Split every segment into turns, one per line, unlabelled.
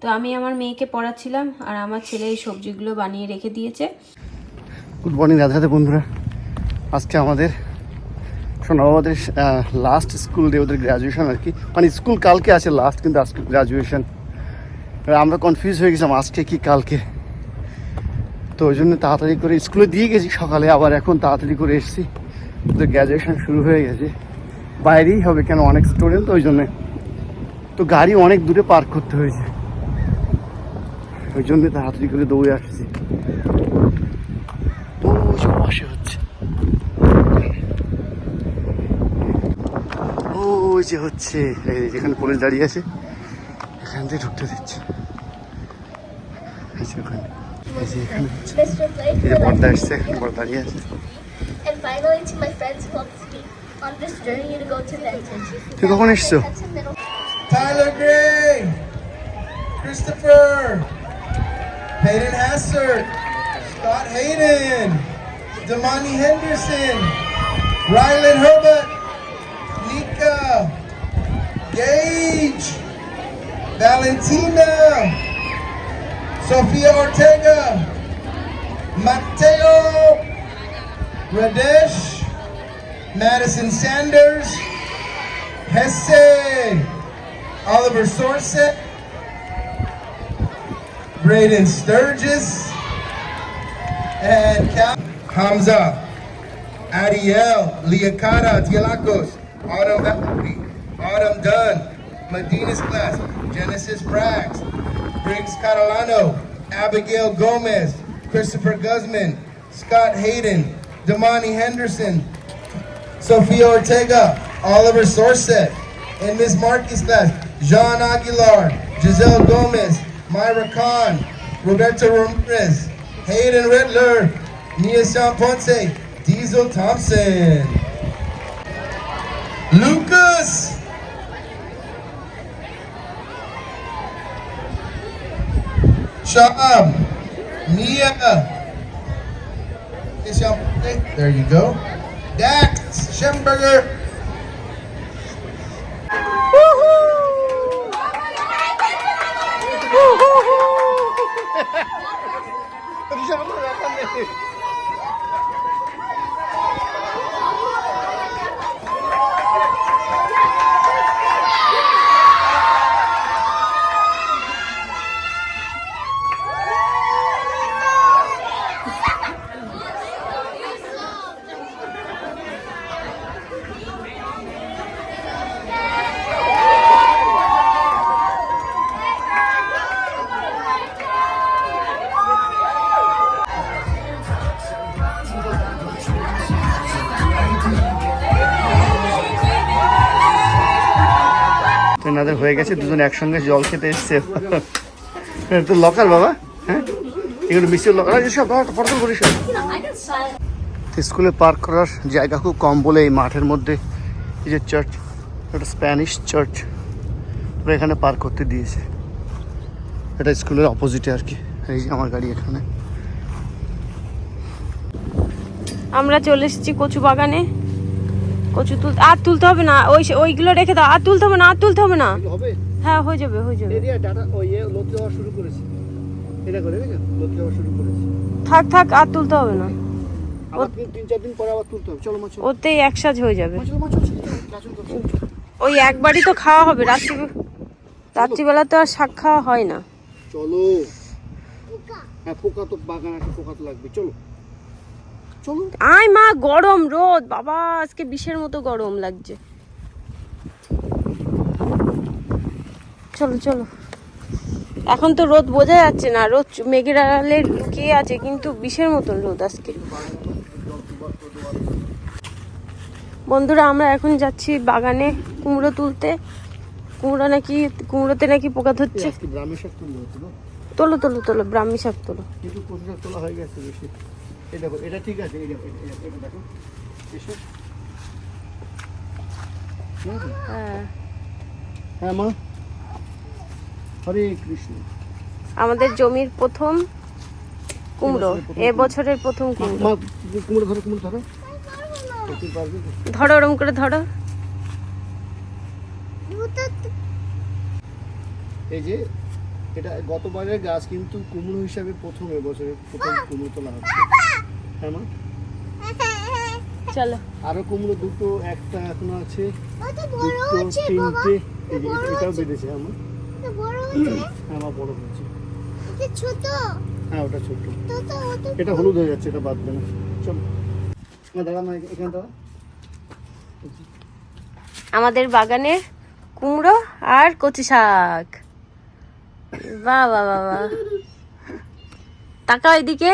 তো আমি আমার মেয়েকে পড়াচ্ছিলাম আর আমার ছেলে এই সবজিগুলো বানিয়ে রেখে দিয়েছে।
গুড মর্নিং রাধে রাধে বন্ধুরা। আজকে আমাদের সোনাবাবাদের লাস্ট স্কুল ডে ওদের গ্র্যাজুয়েশন আর কি। মানে স্কুল কালকে আছে লাস্ট কিন্তু আজকে গ্র্যাজুয়েশন আমরা কনফিউজ হয়ে গেছিলাম আজকে কি কালকে? তো ওই জন্য তাড়াতাড়ি করে স্কুলে দিয়ে গেছি সকালে আবার এখন তাড়াতাড়ি করে এসেছি। ওদের গ্র্যাজুয়েশন শুরু হয়ে গেছে। বাইরেই হবে কেন? অনেক স্টুডেন্ট ওই জন্যে। তো গাড়ি অনেক দূরে পার্ক করতে হয়েছে। ওই জন্য তাড়াতাড়ি করে দৌড়ে আসছি। যে পাশে হচ্ছে। ওই যে হচ্ছে যেখানে পুলিশ দাঁড়িয়ে আছে এখান থেকে ঢুকতে দিচ্ছে। এই যে ওখানে এই যে এখানে হচ্ছে। এই যে পর্দা এসছে এখানে বড় দাঁড়িয়ে আছে. তুই কখন এসছো?
Tyler Gray. Christopher. Hayden Hassert. Scott Hayden. Damani Henderson. Rylan Herbert. Nika. Gage. Valentina. Sofia Ortega. Mateo. Radesh. Madison Sanders. Hesse. Oliver Sorsett. Braden Sturgis. And Cal- Hamza. Ariel. Liakata. Tialakos. Autumn. Autumn Dunn. Medina's class. Genesis Braggs. Briggs Catalano. Abigail Gomez. Christopher Guzman. Scott Hayden. Damani Henderson. Sophia Ortega, Oliver Sorsett, and Miss Marcus class, Jean Aguilar, Giselle Gomez, Myra Khan, Roberto Ramirez, Hayden Riddler, Nia Sean Ponce, Diesel Thompson, Lucas, Shab, Mia, there you go. Dax Schemberger.
এনাদের হয়ে গেছে, দুজন একসঙ্গে জল খেতে এসছে। তো locker বাবা হ্যাঁ? এগুলো মিষ্টির লকার আর সব ফটো করিস স্কুলে পার্ক করার জায়গা খুব কম বলে এই মাঠের মধ্যে। এই যে চার্চ একটা স্প্যানিশ চার্চ ওরা এখানে পার্ক করতে দিয়েছে। এটা স্কুলের অপোজিটে আর কি, এই যে আমার গাড়ি এখানে।
আমরা চলে এসেছি কচু বাগানে কচু তুল আর তুলতে হবে না ওই ওইগুলো রেখে দাও আর তুলতে হবে না আর তুলতে হবে না।
হবে?
হ্যাঁ হয়ে যাবে হয়ে যাবে।
শুরু করেছে। এটা করে শুরু করেছে।
থাক থাক আর তুলতে হবে না।
তিন চার দিন পরে আবার তুলতে হবে। চলো
ওতেই হয়ে যাবে। ওই একবারই তো খাওয়া হবে রাত্রি রাত্রিবেলা তো আর শাক খাওয়া হয় না।
চলো। হ্যাঁ পোকা তো বাগান আছে পোকা তো লাগবে। চলো।
আয় মা গরম রোদ। বাবা আজকে বিষের মতো গরম লাগছে। চলো চলো। এখন তো রোদ বোঝা যাচ্ছে না। রোদ মেঘের আড়ালে লুকিয়ে আছে? কিন্তু বিষের মতন রোদ আজকে। বন্ধুরা আমরা এখন যাচ্ছি বাগানে কুমড়ো তুলতে। কুমড়ো নাকি কুমড়োতে নাকি পোকা ধরছে? তোলো তোলো তোলো ব্রাহ্মী শাক তোলো।
তোলা হয়ে গেছে বেশি। এই দেখো এটা ঠিক আছে এই দেখো এটা- এটা দেখো এসো।
হ্যাঁ।
হ্যাঁ মা। হরে কৃষ্ণ।
আমাদের জমির প্রথম কুমড়ো এ বছরের প্রথম কুমড়ো।
কুমড়ো। ধরো কুমড়ো ধরো?
ধরো ওরম করে ধরো।
এই যে এটা গতবারের গাছ কিন্তু কুমড়ো হিসাবে প্রথম এবছরের প্রথম কুমড়ো তোলা হচ্ছে। হ্যাঁ মা?
চলো।
আরও কুমড়ো দুটো একটা এখনও আছে। দুটো তিনটে। এটাও বেঁধেছে আমার হ্যাঁ আমার বড় হচ্ছে
ছোট।
হ্যাঁ ওটা ছোট। এটা হলুদ হয়ে যাচ্ছে এটা বাদবে না। চল। মা দাঁড়া মা এখানে দাঁড়া।
আমাদের বাগানের কুমড়ো আর কচি শাক। বাহ বাহ তাকাও এদিকে।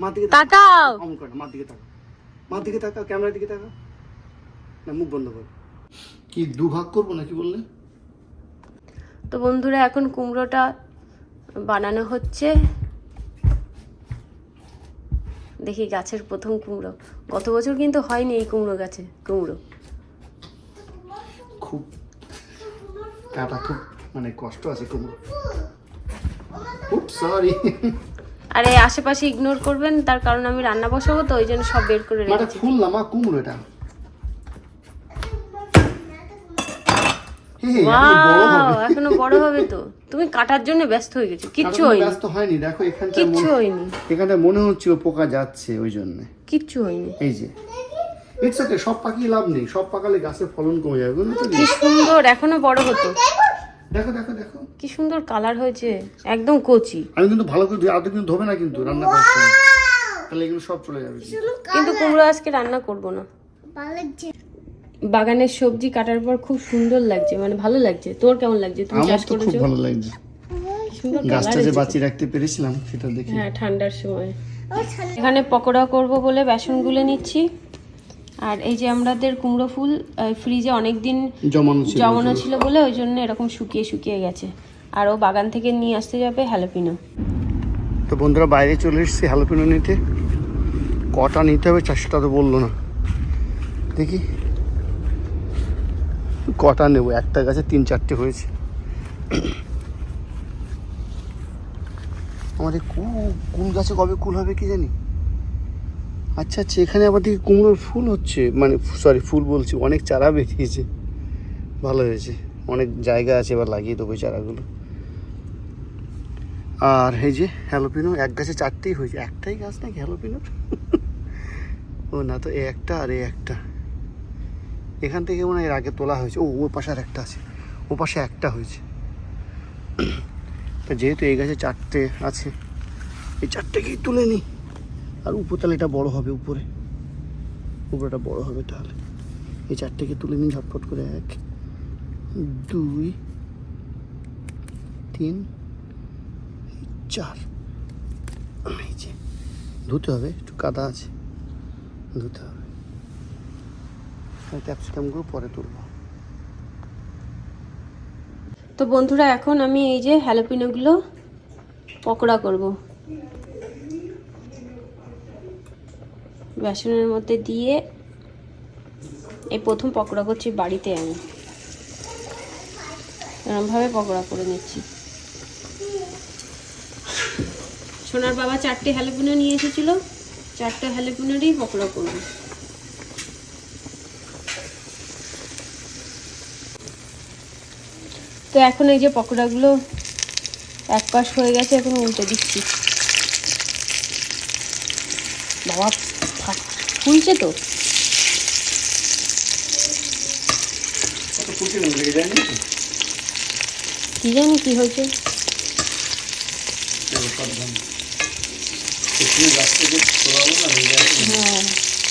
মার দিকে
তাকাও
অমন কর মার দিকে তাকা মার দিকে ক্যামেরার দিকে তাকা না মুখ বন্ধ কর। কি দুভাগ করব নাকি বললে?
তো বন্ধুরা এখন কুমড়োটা বানানো হচ্ছে। দেখি গাছের প্রথম কুমড়ো। গত বছর কিন্তু হয়নি এই কুমড়ো গাছে কুমড়ো।
কাটা খুব মানে কষ্ট আছে কুমড়ো খুব সরি
আরে আশেপাশে ইগনোর করবেন তার কারণ আমি রান্না বসাবো তো ওই জন্য সব বের করে রেখেছি।
ফুল না মা কুমড়ো এটা। এখনও বড় হবে।
তো। তুমি কাটার জন্য ব্যস্ত হয়ে গেছো কিচ্ছু হয়নি।
ব্যস্ত হয়নি দেখো এখানটা
কিচ্ছু হয়নি।
এখানটা মনে হচ্ছিল পোকা যাচ্ছে ওই জন্য।
কিচ্ছু হয়নি।
এই যে। ইটস ওকে সব পাকিয়ে লাভ নেই সব পাকালে গাছের ফলন কমে যাবে বুঝলে তো?
কি সুন্দর এখনও বড় হতো।
দেখো দেখো দেখো।
কি সুন্দর কালার হয়েছে একদম কচি।
আমি কিন্তু ভালো করে আদৌ কিন্তু ধোবে না কিন্তু রান্না সময়। তাহলে এগুলো সব চলে যাবে
কিন্তু। কুমড়ো আজকে রান্না করব না। বাগানের সবজি কাটার পর খুব সুন্দর লাগছে মানে ভালো লাগছে। তোর কেমন লাগছে? তুমি চাষ
তো খুব
করেছ?
ভালো লাগছে।
সুন্দর
গাছটা যে বাঁচিয়ে রাখতে পেরেছিলাম সেটা দেখি।
হ্যাঁ ঠান্ডার সময়। এখানে পকোড়া করব বলে বেসন গুলে নিচ্ছি। আর এই যে আমাদের কুমড়ো ফুল ফ্রিজে অনেক দিন
জমানো ছিল
জমানো ছিল বলে ওই জন্য এরকম শুকিয়ে শুকিয়ে গেছে। আর ও বাগান থেকে নিয়ে আসতে যাবে হ্যালোপিনো
তো বন্ধুরা বাইরে চলে এসেছি হ্যালোপিনো নিতে। কটা নিতে হবে চারশোটা তো বলল না। দেখি। কটা নেব? একটা গাছে তিন চারটে হয়েছে। আমাদের কুল গাছে কবে কুল হবে কি জানি? আচ্ছা আচ্ছা এখানে আবার দেখি কুমড়োর ফুল হচ্ছে। মানে সরি ফুল বলছি, অনেক চারা বেরিয়েছে। ভালো হয়েছে। অনেক জায়গা আছে, এবার লাগিয়ে দেবো চারাগুলো। আর এই যে হ্যালোপিনো, এক গাছে চারটেই হয়েছে। একটাই গাছ নাকি হ্যালোপিনোর ও না তো, এ একটা আর এ একটা। এখান থেকে মনে হয় এর আগে তোলা হয়েছে। ও, ওর পাশে আর একটা আছে। ও পাশে একটা হয়েছে। তা যেহেতু এই গাছে চারটে আছে, এই চারটেকেই তুলে নিই। আর উপরতলা এটা বড় হবে, উপরে। উপরেটা বড় হবে তাহলে। এই চারটেকে তুলে নিই ঝটফট করে, এক, দুই, তিন, চার। এই যে, ধুতে হবে, একটু কাদা আছে। ধুতে হবে। ক্যাপসিকামগুলো পরে তুলবো।
তো বন্ধুরা, এখন আমি এই যে হ্যালোপিনোগুলো পকোড়া করব। বেসনের মধ্যে দিয়ে এই প্রথম পকোড়া করছি বাড়িতে আমি। এরমভাবে পকোড়া করে নিচ্ছি। সোনার বাবা চারটে হ্যালোপিনো নিয়ে এসেছিল, চারটে হ্যালোপিনোরই পকোড়া করব। তো এখন এই যে পকোড়াগুলো এক পাশ হয়ে গেছে, এখন উল্টে দিচ্ছি। বাবা ফুলছে তো। কি জানি কি হয়েছে?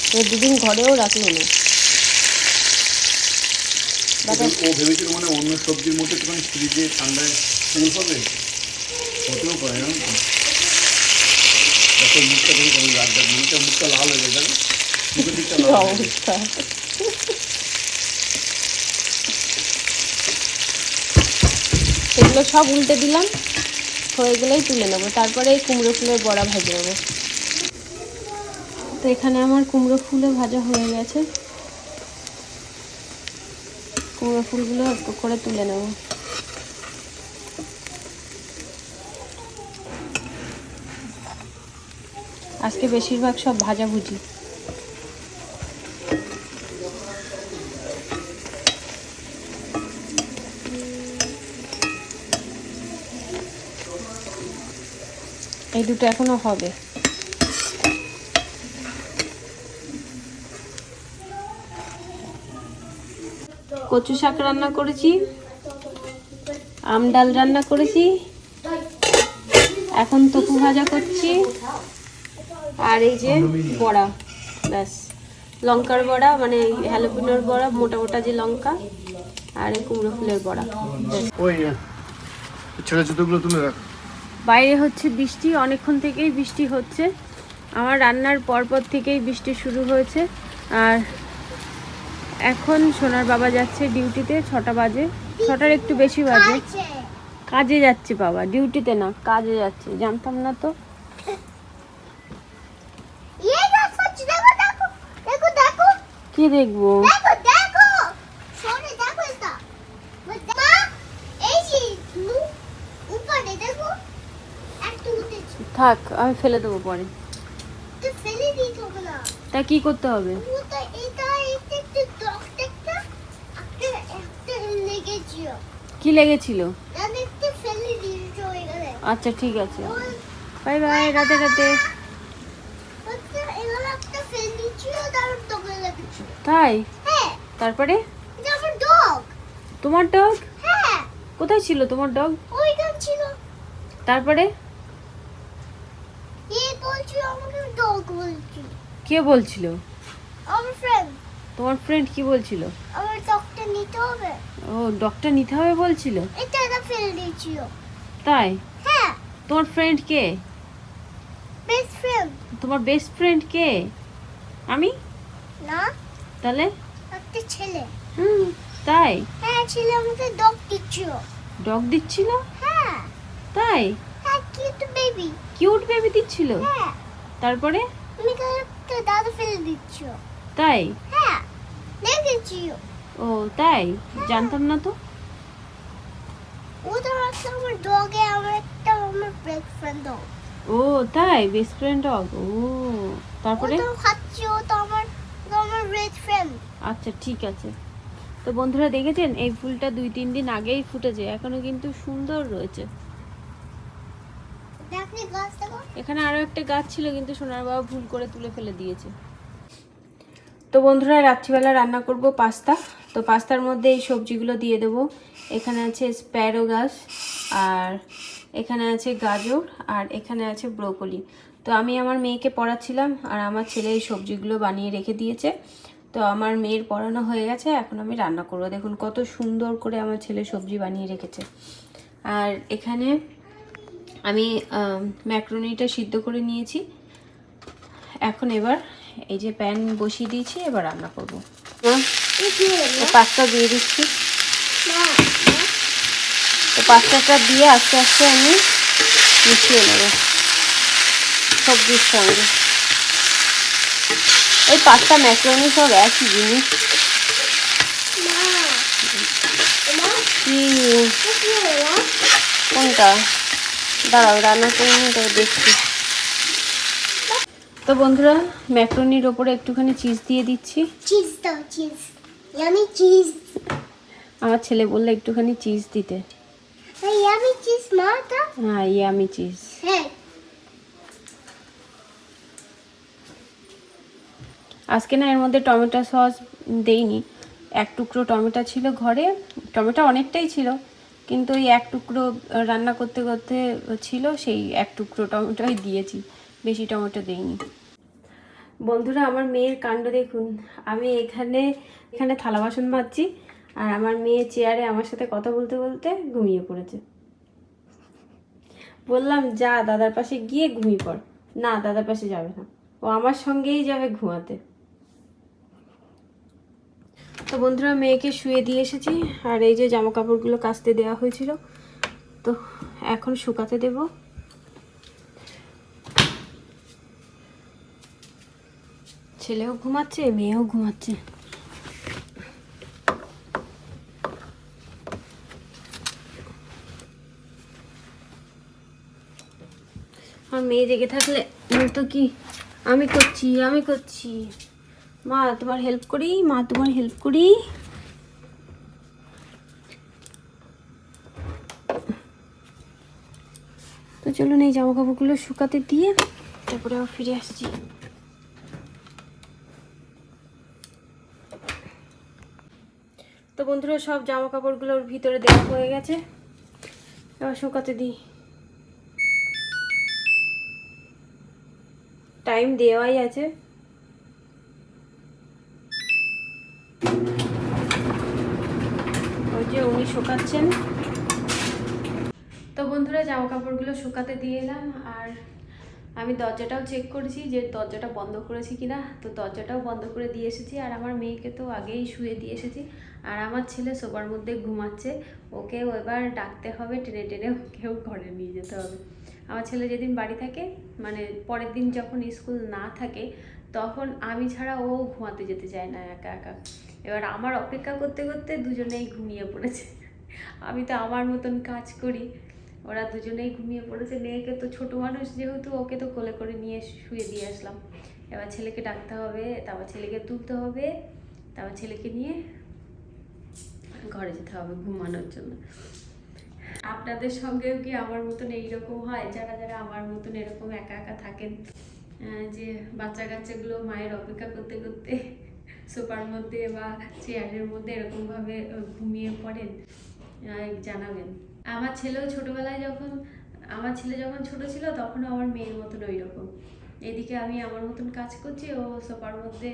হয়ে
দুদিন ঘরেও রাখল না।
ও ভেবেছিল মানে অন্য সবজির মধ্যে ফ্রিজে ঠান্ডায় ফুল হবে না মুখটা দেখে মুখটা লাল হয়ে যায়
অবস্থা? এগুলো সব উল্টে দিলাম হয়ে গেলেই তুলে নেব। তারপরে এই কুমড়ো ফুলের বড়া ভাজে নেব। তো এখানে আমার কুমড়ো ফুলে ভাজা হয়ে গেছে। কুমড়ো ফুলগুলো একটু করে তুলে নেব। আজকে বেশিরভাগ সব ভাজাভুজি। দুটো এখনও হবে। কচু শাক রান্না করেছি আম ডাল রান্না করেছি এখন তপু ভাজা করছি আর এই যে বড়া ব্যাস। লঙ্কার বড়া মানে হ্যালোপিনোর বড়া মোটা মোটা যে লঙ্কা আর এই কুমড়ো ফুলের বড়া।
ওই ছেলে জুতোগুলো তুলে রাখ।
বাইরে হচ্ছে বৃষ্টি অনেকক্ষণ থেকেই বৃষ্টি হচ্ছে। আমার রান্নার পরপর থেকেই বৃষ্টি শুরু হয়েছে। আর এখন সোনার বাবা যাচ্ছে ডিউটিতে ছটা বাজে। ছটার একটু বেশি বাজে। কাজে। যাচ্ছে বাবা ডিউটিতে না কাজে যাচ্ছে। জানতাম না তো। কি দেখব? থাক আমি ফেলে দেবো পরে।
তো
কি করতে হবে? কি লেগেছিল? আচ্ছা ঠিক আছে। বাই বাই রাতে রাতে
তোকে লেগেছিল
তাই?
হ্যাঁ।
তারপরে? তোমার ডগ
হ্যাঁ।
কোথায় ছিল তোমার ডগ
ছিল।
তারপরে
এ বলছিল আমাকে ডগ বলছিল
কে বলছিল?
আমার ফ্রেন্ড
তোমার ফ্রেন্ড কি বলছিল?
আমার ডগটা নিতে হবে।
ও ডগটা নিতে হবে বলছিল?
এটা এটা ফেলে দিয়েছিল
তাই?
হ্যাঁ।
তোমার ফ্রেন্ড কে?
বেস্ট ফ্রেন্ড
তোমার বেস্ট ফ্রেন্ড কে? আমি?
না।
তাহলে?
একটা ছেলে।
হুম তাই?
হ্যাঁ ছেলে আমাকে ডগ দিচ্ছিল।
ডগ দিচ্ছিল?
হ্যাঁ।
তাই?
হ্যাঁ কিন্তু বেবি
কিউট বেবি দিচ্ছিল?
হ্যাঁ।
তারপরে?
তুমি একটা দাদা ফেলে দিচ্ছ।
তাই?
হ্যাঁ দেখেছি
ও তাই? জানতাম না তো।
ও তো আমার ডগে আমার একটা আমার বেস্ট ফ্রেন্ড ডগ
ও তাই? বেস্ট ফ্রেন্ড ডগ ও
ও
তারপরে
তো খাচ্ছি ও তো আমার ও তো আমার বেস্ট ফ্রেন্ড
আচ্ছা ঠিক আছে। তো বন্ধুরা দেখেছেন? এই ফুলটা দুই তিন দিন আগেই ফুটেছে এখনও কিন্তু সুন্দর রয়েছে। এখানে আরও একটা গাছ ছিল, কিন্তু সোনার বাবা ভুল করে তুলে ফেলে দিয়েছে। তো বন্ধুরা, রাত্রিবেলা রান্না করব পাস্তা। তো পাস্তার মধ্যে এই সবজিগুলো দিয়ে দেব। এখানে আছে স্প্যারো গাছ, আর এখানে আছে গাজর, আর এখানে আছে ব্রোকলি। তো আমি আমার মেয়েকে পড়াচ্ছিলাম, আর আমার ছেলে এই সবজিগুলো বানিয়ে রেখে দিয়েছে। তো আমার মেয়ের পড়ানো হয়ে গেছে, এখন আমি রান্না করব। দেখুন কত সুন্দর করে আমার ছেলে সবজি বানিয়ে রেখেছে। আর এখানে আমি ম্যাক্রোনিটা সিদ্ধ করে নিয়েছি। এখন এবার এই যে প্যান বসিয়ে দিয়েছি এবার রান্না করব। পাস্তা দিয়ে দিচ্ছি। তো পাস্তাটা দিয়ে আস্তে আস্তে আমি মিশিয়ে নেব সবজির সঙ্গে। এই পাস্তা ম্যাক্রোনি সব একই জিনিস। কি? কোনটা? দাঁড়াও রান্না করে নিয়ে তবে দেখছি। তো বন্ধুরা ম্যাক্রোনির ওপরে একটুখানি চিজ দিয়ে দিচ্ছি।
চিজ দাও চিজ ইয়ামি চিজ
আমার ছেলে বললে একটুখানি চিজ দিতে।
ইয়ামি চিজ মা তা
হ্যাঁ ইয়ামি চিজ
হ্যাঁ।
আজকে না এর মধ্যে টমেটো সস দেইনি। এক টুকরো টমেটো ছিল ঘরে। টমেটো অনেকটাই ছিল। কিন্তু ওই এক টুকরো রান্না করতে করতে ছিল, সেই এক টুকরো টমেটোই দিয়েছি। বেশি টমেটো দেইনি। বন্ধুরা, আমার মেয়ের কাণ্ড দেখুন। আমি এখানে এখানে থালা বাসন মাজছি আর আমার মেয়ে চেয়ারে আমার সাথে কথা বলতে বলতে ঘুমিয়ে পড়েছে। বললাম, যা, দাদার পাশে গিয়ে ঘুমিয়ে পড়। না, দাদার পাশে যাবে না। ও আমার সঙ্গেই যাবে ঘুমাতে। তো বন্ধুরা, মেয়েকে শুয়ে দিয়ে এসেছি। আর এই যে জামা কাপড়গুলো কাচতে দেওয়া হয়েছিল, তো এখন শুকাতে দেব। ছেলেও ঘুমাচ্ছে, মেয়েও ঘুমাচ্ছে। আর মেয়ে জেগে থাকলে তো কি, আমি করছি আমি করছি। মা, তোমার হেল্প করি? মা, তোমার হেল্প করি। তো চলুন এই জামা কাপড়গুলো শুকাতে দিয়ে তারপরে আবার ফিরে আসছি। তো বন্ধুরা, সব জামা কাপড়গুলো ওর ভিতরে দেওয়া হয়ে গেছে। এবার শুকাতে দিই। টাইম দেওয়াই আছে ওই শুকাচ্ছেন। তো বন্ধুরা, জামা কাপড়গুলো শুকাতে দিয়ে এলাম, আর আমি দরজাটাও চেক করেছি যে দরজাটা বন্ধ করেছি কি না তো দরজাটাও বন্ধ করে দিয়ে এসেছি, আর আমার মেয়েকে তো আগেই শুয়ে দিয়ে এসেছি, আর আমার ছেলে সোবার মধ্যে ঘুমাচ্ছে। ওকে এবার ডাকতে হবে, টেনে টেনে ওকেও ঘরে নিয়ে যেতে হবে। আমার ছেলে যেদিন বাড়ি থাকে মানে পরের দিন যখন স্কুল না থাকে, তখন আমি ছাড়া ও ঘুমাতে যেতে চায় না একা একা। এবার আমার অপেক্ষা করতে করতে দুজনেই ঘুমিয়ে পড়েছে। আমি তো আমার মতন কাজ করি। ওরা দুজনেই ঘুমিয়ে পড়েছে। মেয়েকে তো ছোট মানুষ যেহেতু, ওকে তো কোলে করে নিয়ে শুয়ে দিয়ে আসলাম। এবার ছেলেকে ডাকতে হবে, তারপর ছেলেকে তুলতে হবে, তারপর ছেলেকে নিয়ে ঘরে যেতে হবে ঘুমানোর জন্য। আপনাদের সঙ্গেও কি আমার মতন এইরকম হয়? যারা যারা আমার মতন এরকম একা একা থাকেন যে বাচ্চা কাচ্চাগুলো মায়ের অপেক্ষা করতে করতে সোফার মধ্যে বা চেয়ারের মধ্যে এরকমভাবে ঘুমিয়ে পড়েন? জানাবেন। আমার ছেলেও ছোটবেলায় যখন, আমার ছেলে যখন ছোট ছিল, তখনও আমার মেয়ের মতন ওই রকম এদিকে আমি আমার মতন কাজ করছি, ও সোফার মধ্যে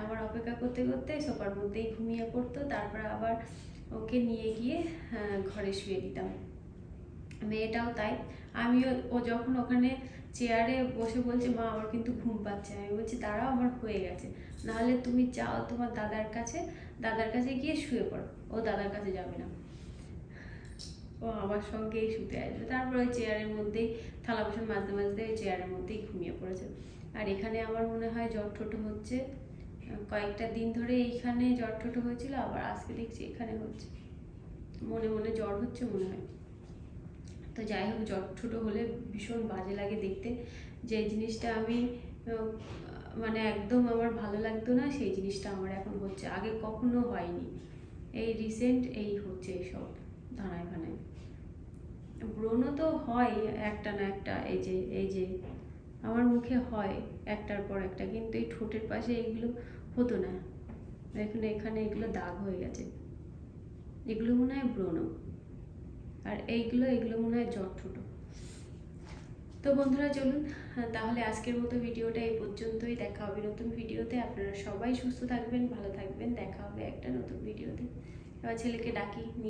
আমার অপেক্ষা করতে করতে সোফার মধ্যেই ঘুমিয়ে পড়তো। তারপর আবার ওকে নিয়ে গিয়ে ঘরে শুয়ে দিতাম। মেয়েটাও তাই। আমিও, ও যখন ওখানে চেয়ারে বসে বলছে, মা, আমার কিন্তু ঘুম পাচ্ছে। আমি বলছি তারাও আমার হয়ে গেছে। নাহলে তুমি যাও তোমার দাদার কাছে দাদার কাছে গিয়ে শুয়ে পড়ো। ও দাদার কাছে যাবে না। ও আমার সঙ্গেই শুতে আসবে। তারপর ওই চেয়ারের মধ্যেই, থালা বাসন মাজতে মাজতে ওই চেয়ারের মধ্যেই ঘুমিয়ে পড়েছে। আর এখানে আমার মনে হয় জ্বর ঠোঁটো হচ্ছে। কয়েকটা দিন ধরে এইখানে জ্বর ঠোঁটো হয়েছিল, আবার আজকে দেখছি এখানে হচ্ছে। মনে মনে জ্বর হচ্ছে মনে হয়। তো যাই হোক, জ্বর ঠোঁটো হলে ভীষণ বাজে লাগে দেখতে। যে জিনিসটা আমি মানে একদম আমার ভালো লাগতো না, সেই জিনিসটা আমার এখন হচ্ছে, আগে কখনো হয়নি। এই রিসেন্ট এই হচ্ছে এইসব। ধানায় ভানায় ব্রণ তো হয় একটা না একটা, এই যে এই যে, আমার মুখে হয় একটার পর একটা, কিন্তু এই ঠোঁটের পাশে এইগুলো হতো না। এখানে এখানে এগুলো দাগ হয়ে গেছে। এগুলো মনে হয় ব্রণ। আর এইগুলো, এগুলো মনে হয় জ্বর ঠোঁটো। তো বন্ধুরা, চলুন, তাহলে আজকের মতো ভিডিওটা এই পর্যন্তই। দেখা হবে নতুন ভিডিওতে। আপনারা সবাই সুস্থ থাকবেন, ভালো থাকবেন। দেখা হবে একটা নতুন ভিডিওতে। এবার ছেলেকে ডাকি